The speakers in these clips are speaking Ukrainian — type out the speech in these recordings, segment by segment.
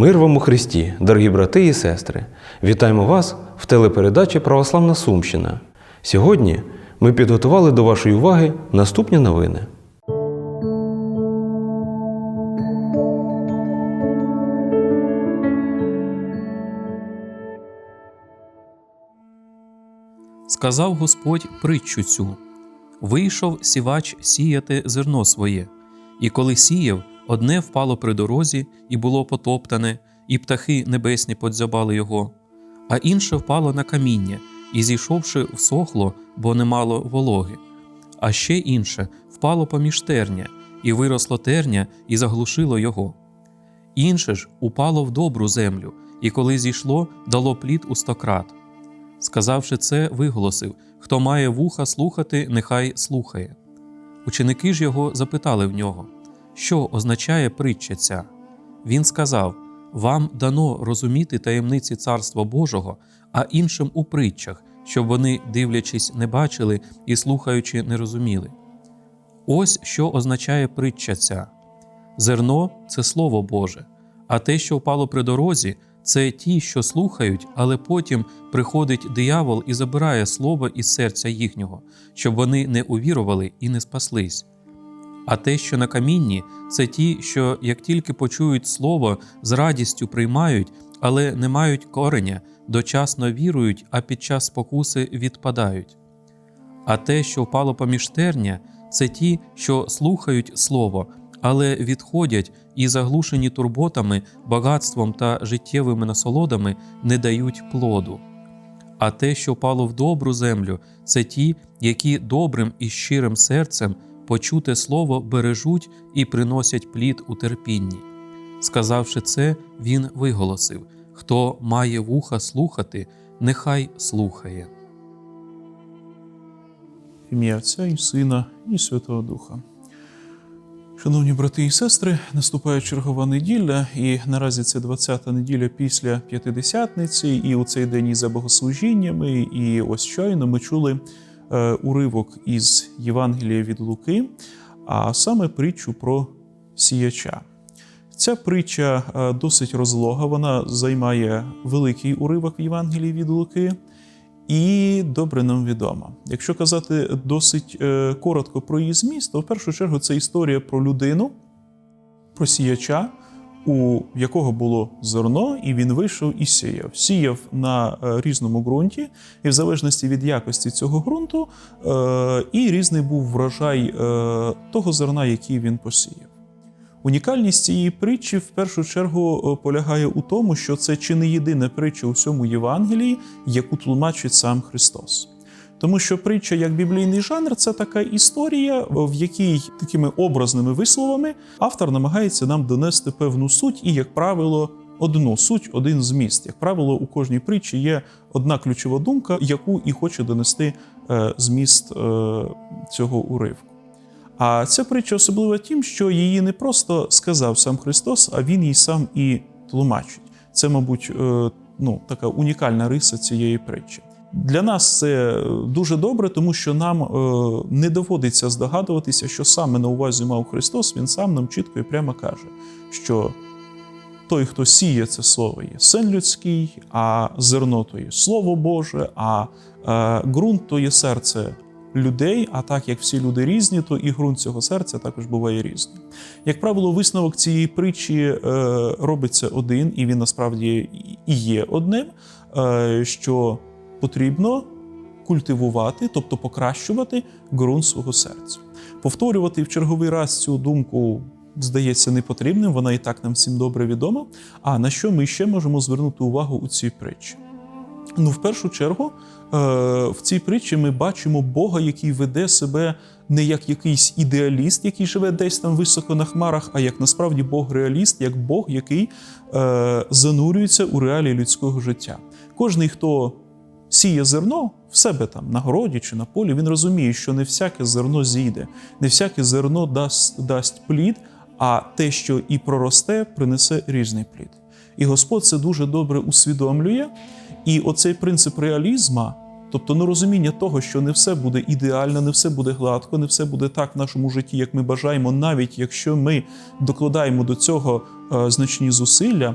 Мир вам у Христі, дорогі брати і сестри! Вітаємо вас в телепередачі Православна Сумщина. Сьогодні ми підготували до вашої уваги наступні новини. Сказав Господь притчу цю: Вийшов сівач сіяти зерно своє, і коли сіяв, одне впало при дорозі і було потоптане, і птахи небесні подзябали його, а інше впало на каміння, і зійшовши, всохло, бо не мало вологи. А ще інше впало поміж терня, і виросло терня, і заглушило його. Інше ж упало в добру землю, і коли зійшло, дало плід у стократ. Сказавши це, виголосив Хто має вуха слухати, нехай слухає. Ученики ж його запитали в нього, що означає притча ця. Він сказав Вам дано розуміти таємниці Царства Божого, а іншим у притчах, щоб вони, дивлячись, не бачили і слухаючи, не розуміли. Ось що означає притча ця. Зерно це Слово Боже, а те, що впало при дорозі, це ті, що слухають, але потім приходить диявол і забирає слово із серця їхнього, щоб вони не увірували і не спаслись. А те, що на камінні, це ті, що як тільки почують слово, з радістю приймають, але не мають кореня, дочасно вірують, а під час спокуси відпадають. А те, що впало поміж терня, це ті, що слухають слово, але відходять і, заглушені турботами, багатством та життєвими насолодами, не дають плоду. А те, що впало в добру землю, це ті, які добрим і щирим серцем почуте слово бережуть і приносять плід у терпінні. Сказавши це, він виголосив: Хто має вуха слухати, нехай слухає. Ім'я Отця і Сина, і Святого Духа. Шановні брати і сестри, наступає чергова неділя, і наразі це 20-та неділя після П'ятидесятниці, і у цей день і за богослужіннями, і ось щойно ми чули уривок із Євангелія від Луки, а саме притчу про сіяча. Ця притча е, досить розлога, вона займає великий уривок в Євангелії від Луки і добре нам відома. Якщо казати досить е, коротко про її зміст, то в першу чергу це історія про людину, про сіяча, у якого було зерно, і він вийшов і сіяв. Сіяв на е, різному ґрунті, і в залежності від якості цього ґрунту, е, і різний був врожай е, того зерна, який він посіяв. Унікальність цієї притчі в першу чергу полягає у тому, що це чи не єдина притча у всьому Євангелії, яку тлумачить сам Христос. Тому що притча як біблійний жанр це така історія, в якій такими образними висловами автор намагається нам донести певну суть, і, як правило, одну суть, один зміст. Як правило, у кожній притчі є одна ключова думка, яку і хоче донести е, зміст е, цього уривку. А ця притча особлива тим, що її не просто сказав сам Христос, а Він її сам і тлумачить. Це, мабуть, е, ну, така унікальна риса цієї притчі. Для нас це дуже добре, тому що нам е, не доводиться здогадуватися, що саме на увазі мав Христос, Він сам нам чітко і прямо каже, що той, хто сіє це слово, є син людський, а зерно то є Слово Боже, а е, ґрунт то є серце людей. А так як всі люди різні, то і ґрунт цього серця також буває різним. Як правило, висновок цієї притчі е, робиться один, і він насправді і є одним, що потрібно культивувати, тобто покращувати ґрунт свого серця. Повторювати в черговий раз цю думку. Здається, не потрібним, вона і так нам всім добре відома. А на що ми ще можемо звернути увагу у цій притчі? Ну, в першу чергу, е, в цій притчі ми бачимо Бога, який веде себе не як якийсь ідеаліст, який живе десь там високо на хмарах, а як насправді Бог-реаліст, як Бог, який е, занурюється у реалії людського життя. Кожний, хто сіє зерно в себе там на городі чи на полі, він розуміє, що не всяке зерно зійде, не всяке зерно дасть, дасть плід, а те, що і проросте, принесе різний плід. І Господь це дуже добре усвідомлює. І оцей принцип реалізма, тобто ну, розуміння того, що не все буде ідеально, не все буде гладко, не все буде так в нашому житті, як ми бажаємо, навіть якщо ми докладаємо до цього е, значні зусилля,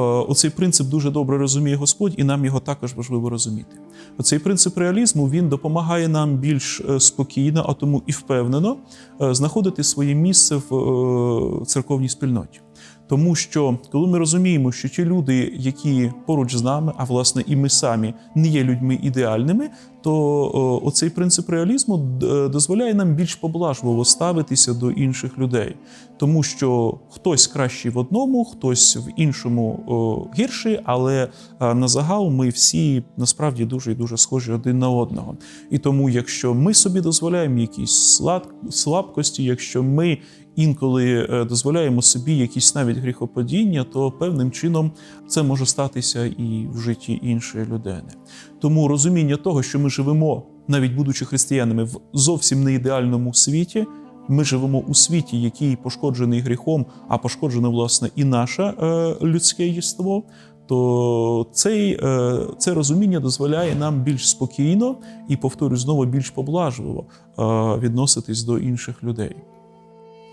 оцей принцип дуже добре розуміє Господь, і нам його також важливо розуміти. Оцей принцип реалізму він допомагає нам більш е, спокійно, а тому і впевнено е, знаходити своє місце в е, церковній спільноті. Тому що коли ми розуміємо, що ті люди, які поруч з нами, а власне і ми самі не є людьми ідеальними, то оцей принцип реалізму дозволяє нам більш поблажливо ставитися до інших людей, тому що хтось кращий в одному, хтось в іншому гірший, але а, на загал ми всі насправді дуже і дуже схожі один на одного. І тому, якщо ми собі дозволяємо якісь слабкості, якщо ми інколи е, дозволяємо собі якісь навіть гріхопадіння, то певним чином це може статися і в житті іншої людини. Тому розуміння того, що ми живемо, навіть будучи християнами, в зовсім не ідеальному світі. Ми живемо у світі, який пошкоджений гріхом, а пошкоджене власне і наше е, людське єство. То цей, е, це розуміння дозволяє нам більш спокійно і, повторюю, знову більш поблажливо е, відноситись до інших людей.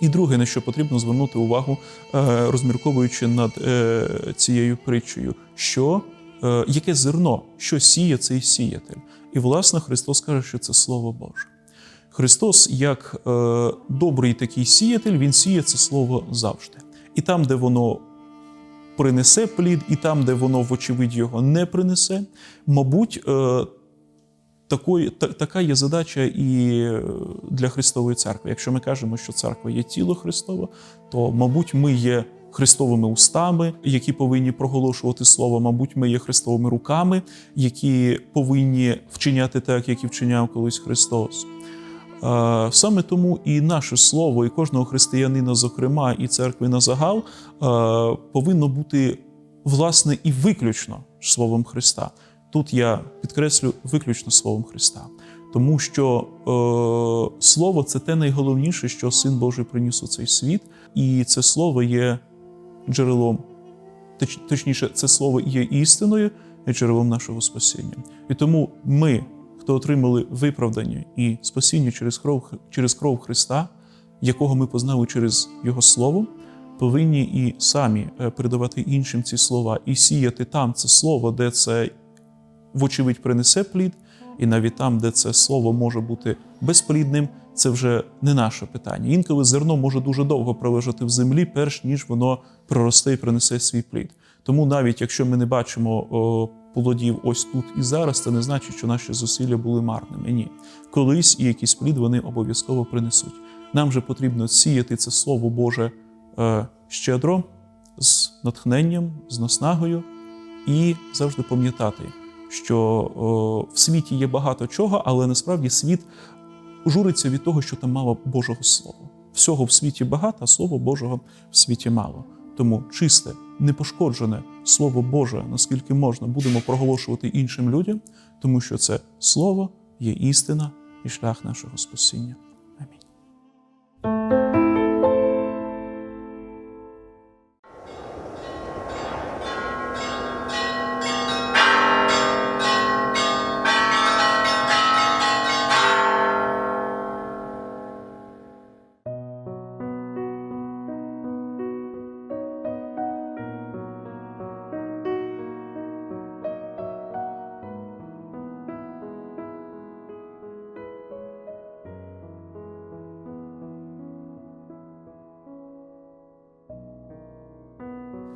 І друге, на що потрібно звернути увагу, е, розмірковуючи над е, цією притчею, що яке зерно, що сіє цей сіятель. І, власне, Христос каже, що це Слово Боже. Христос, як е, добрий такий сіятель, Він сіє це слово завжди. І там, де воно принесе плід, і там, де воно, вочевидь, його не принесе, мабуть, е, такої, та, така є задача і е, для Христової церкви. Якщо ми кажемо, що церква є тіло Христове, то, мабуть, ми є Христовими устами, які повинні проголошувати слово. Мабуть, ми є Христовими руками, які повинні вчиняти так, як і вчиняв колись Христос. Е, Саме тому і наше слово, і кожного християнина, зокрема, і церкви на загал, е, повинно бути власне і виключно словом Христа. Тут я підкреслю виключно словом Христа, тому що е, слово це те найголовніше, що Син Божий приніс у цей світ, і це слово є джерелом, точніше, це слово є істиною і джерелом нашого спасіння. І тому ми, хто отримали виправдання і спасіння через кров, через кров Христа, якого ми познали через Його Слово, повинні і самі е, передавати іншим ці слова і сіяти там це слово, де це вочевидь принесе плід, і навіть там, де це слово може бути безплідним, це вже не наше питання. Інколи зерно може дуже довго пролежати в землі, перш ніж воно проросте і принесе свій плід. Тому навіть якщо ми не бачимо плодів ось тут і зараз, це не значить, що наші зусилля були марними. Ні, колись і якийсь плід вони обов'язково принесуть. Нам же потрібно сіяти це слово Боже е, щедро, з натхненням, з наснагою і завжди пам'ятати, що в світі є багато чого, але насправді світ журиться від того, що там мало Божого Слова. Всього в світі багато, а Слово Божого в світі мало. Тому чисте, непошкоджене Слово Боже, наскільки можна, будемо проголошувати іншим людям, тому що це Слово є істина і шлях нашого спасіння.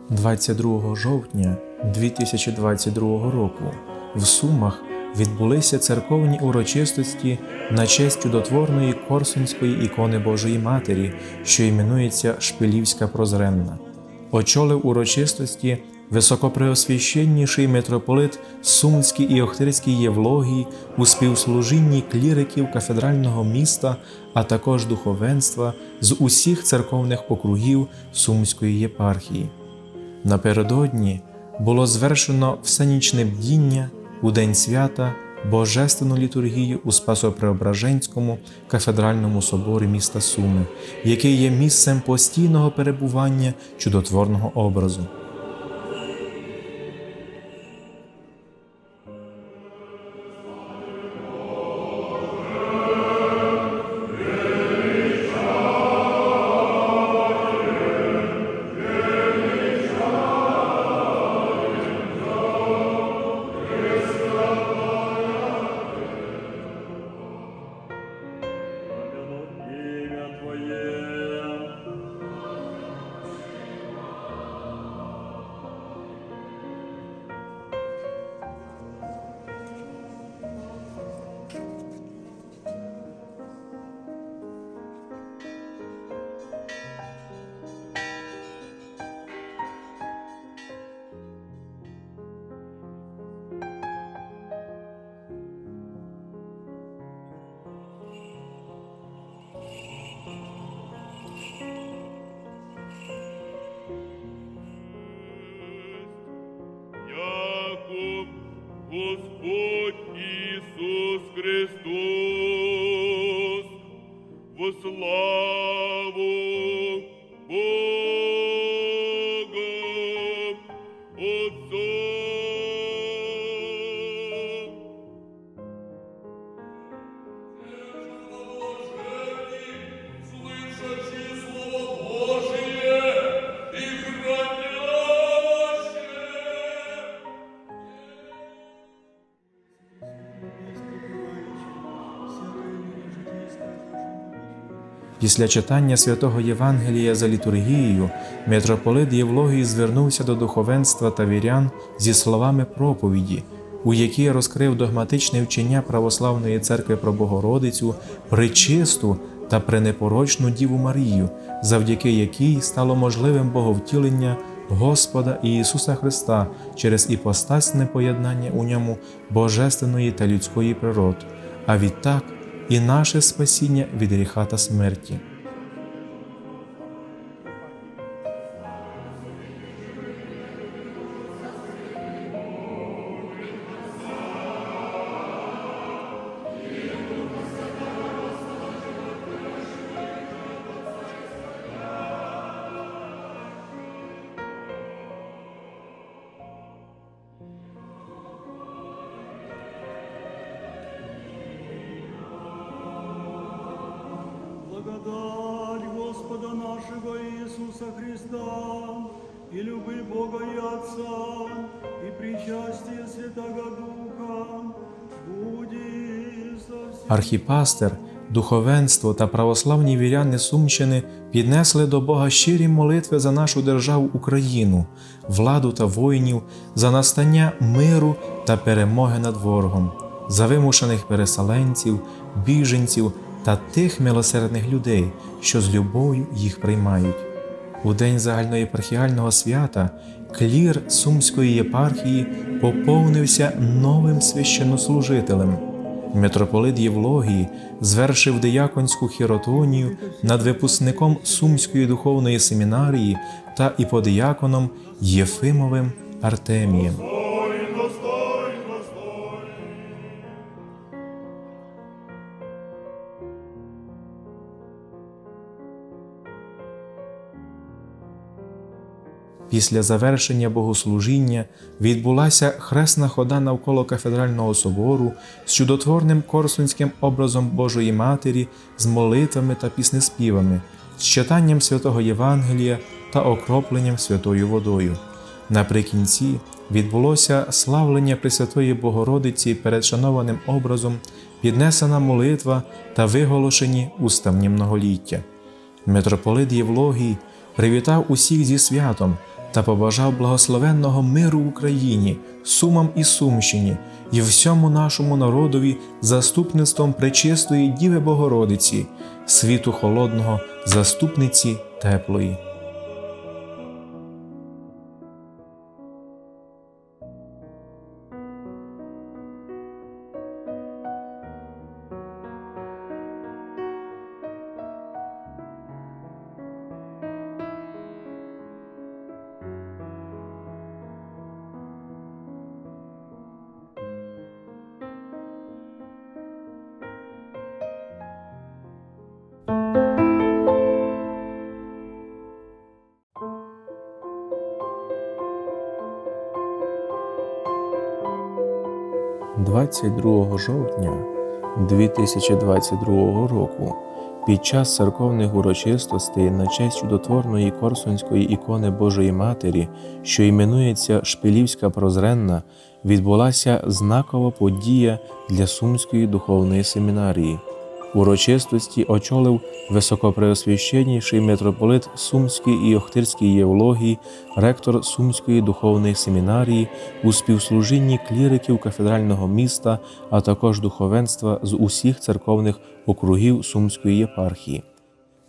22 жовтня 2022 року в Сумах відбулися церковні урочистості на честь чудотворної Корсунської ікони Божої Матері, що іменується Шпилівська Прозренна. Очолив урочистості високопреосвященніший митрополит Сумський і Охтирський Євлогій у співслужінні кліриків кафедрального міста, а також духовенства з усіх церковних округів Сумської єпархії. Напередодні було звершено всенічне бдіння у день свята Божественну літургію у Спасопреображенському кафедральному соборі міста Суми, який є місцем постійного перебування чудотворного образу. Після читання святого Євангелія за літургією митрополит Євлогій звернувся до духовенства та вірян зі словами проповіді, у якій розкрив догматичне вчення православної церкви про Богородицю, причисту та пренепорочну Діву Марію, завдяки якій стало можливим боговтілення Господа Ісуса Христа через іпостасне поєднання у ньому божественної та людської природ, а відтак і наше спасіння від гріха та смерті. Благодать Господа нашего Иисуса Христа и любви Бога и Отца и причастие Святого Духа будет со. Архіпастер, духовенство та православні віряни Сумщини піднесли до Бога щирі молитви за нашу державу Україну, владу та воїнів, за настання миру та перемоги над ворогом, за вимушених переселенців, біженців та тих милосердних людей, що з любов'ю їх приймають. У день загальноєпархіального свята клір Сумської єпархії поповнився новим священнослужителем. Митрополит Євлогії звершив дияконську хіротонію над випускником Сумської духовної семінарії та іподияконом Єфимовим Артемієм. Після завершення богослужіння відбулася хресна хода навколо кафедрального собору з чудотворним корсунським образом Божої Матері, з молитвами та піснеспівами, з читанням святого Євангелія та окропленням святою водою. Наприкінці відбулося славлення Пресвятої Богородиці перед шанованим образом, піднесена молитва та виголошені уставні многоліття. Митрополит Євлогій привітав усіх зі святом та побажав благословенного миру Україні, Сумам і Сумщині, і всьому нашому народові заступництвом пречистої Діви Богородиці, світу холодного, заступниці теплої. – 22 жовтня 2022 року під час церковних урочистостей на честь чудотворної корсунської ікони Божої Матері, що іменується Шпилівська Прозренна, відбулася знакова подія для Сумської духовної семінарії. Урочистості очолив високопреосвященніший митрополит Сумський і Охтирський Євлогій, ректор Сумської духовної семінарії у співслужінні кліриків кафедрального міста, а також духовенства з усіх церковних округів Сумської єпархії.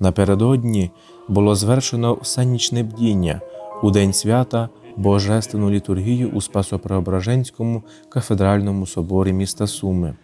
Напередодні було звершено всенічне бдіння у день свята Божественну літургію у Спасопреображенському кафедральному соборі міста Суми.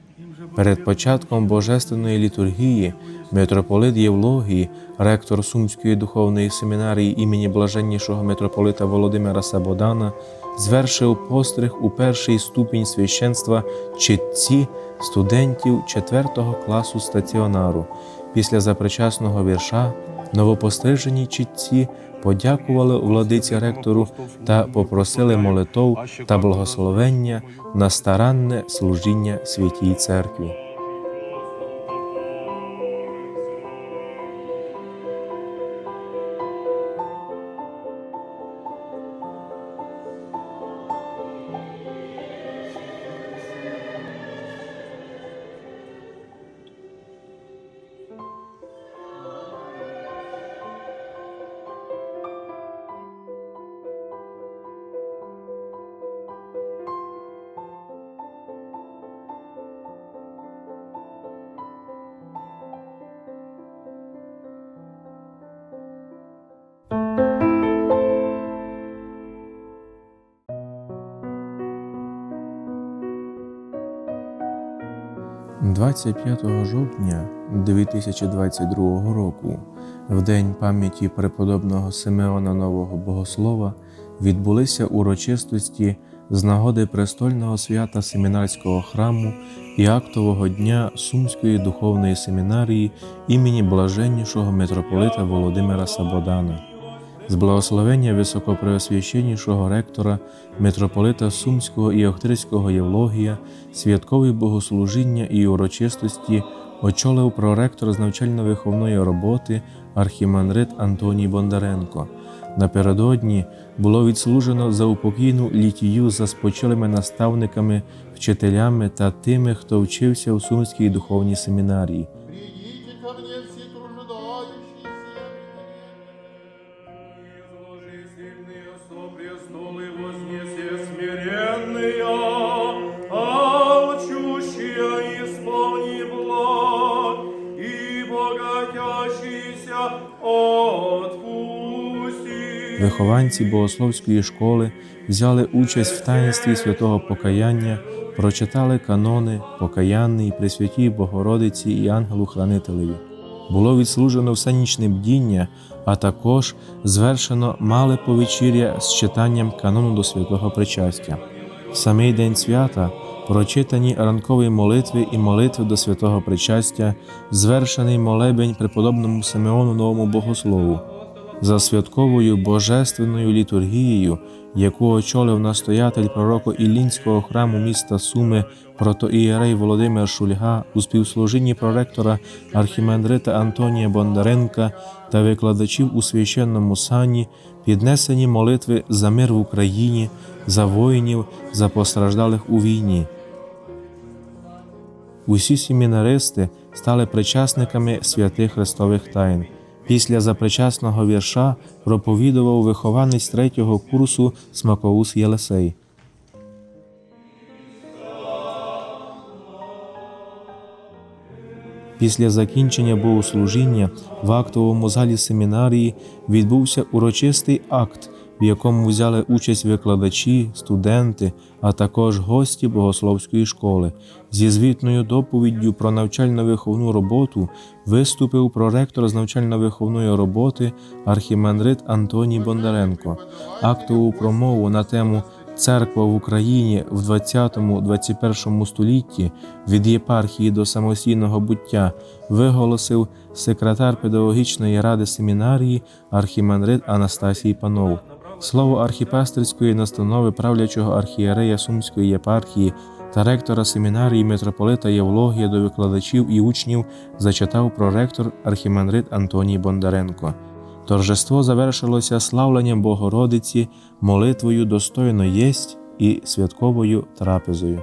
Перед початком божественної літургії Митрополит Євлогій, ректор Сумської духовної семінарії імені блаженнішого митрополита Володимира Сабодана, звершив постриг у перший ступінь священства читці студентів 4 класу стаціонару. Після запричасного вірша новопострижені читці подякували владиці ректору та попросили молитов та благословення на старанне служіння святій церкві. – 25 жовтня 2022 року, в день пам'яті преподобного Симеона Нового Богослова, відбулися урочистості з нагоди престольного свята семінарського храму і актового дня Сумської духовної семінарії імені блаженнішого митрополита Володимира Сабодана. З благословення високопреосвященнішого ректора митрополита Сумського і Охтирського Євлогія, святкові богослужіння і урочистості очолив проректор з навчально-виховної роботи архімандрит Антоній Бондаренко. Напередодні було відслужено заупокійну літію за спочилими наставниками, вчителями та тими, хто вчився в Сумській духовній семінарії. Вихованці богословської школи взяли участь в таїнстві святого покаяння, прочитали канони, покаянний, Пресвятій Богородиці і ангелу-хранителеві. Було відслужено всенічне бдіння, а також звершено мале повечір'я з читанням канону до святого причастя. В самий день свята прочитані ранкові молитви і молитви до святого причастя, звершений молебень преподобному Симеону Новому Богослову за святковою божественною літургією, яку очолив настоятель пророко Іллінського храму міста Суми протоієрей Володимир Шульга у співслужінні проректора архімандрита Антонія Бондаренка та викладачів у священному сані, піднесені молитви за мир в Україні, за воїнів, за постраждалих у війні. Усі семінаристи стали причасниками святих Христових тайн. Після запричасного вірша проповідував вихованець третього курсу Смакоус Єлисей. Після закінчення богослужіння в актовому залі семінарії відбувся урочистий акт, в якому взяли участь викладачі, студенти, а також гості богословської школи. Зі звітною доповіддю про навчально-виховну роботу виступив проректор з навчально-виховної роботи архімандрит Антоній Бондаренко. Актову промову на тему Церква в Україні в 20-21 столітті від єпархії до самостійного буття виголосив секретар педагогічної ради семінарії архімандрит Анастасій Панов. Слово архіпастерської настанови правлячого архієрея Сумської єпархії та ректора семінарії митрополита Євлогія до викладачів і учнів зачитав проректор архімандрит Антоній Бондаренко. Торжество завершилося славленням Богородиці, молитвою достойно єсть і святковою трапезою.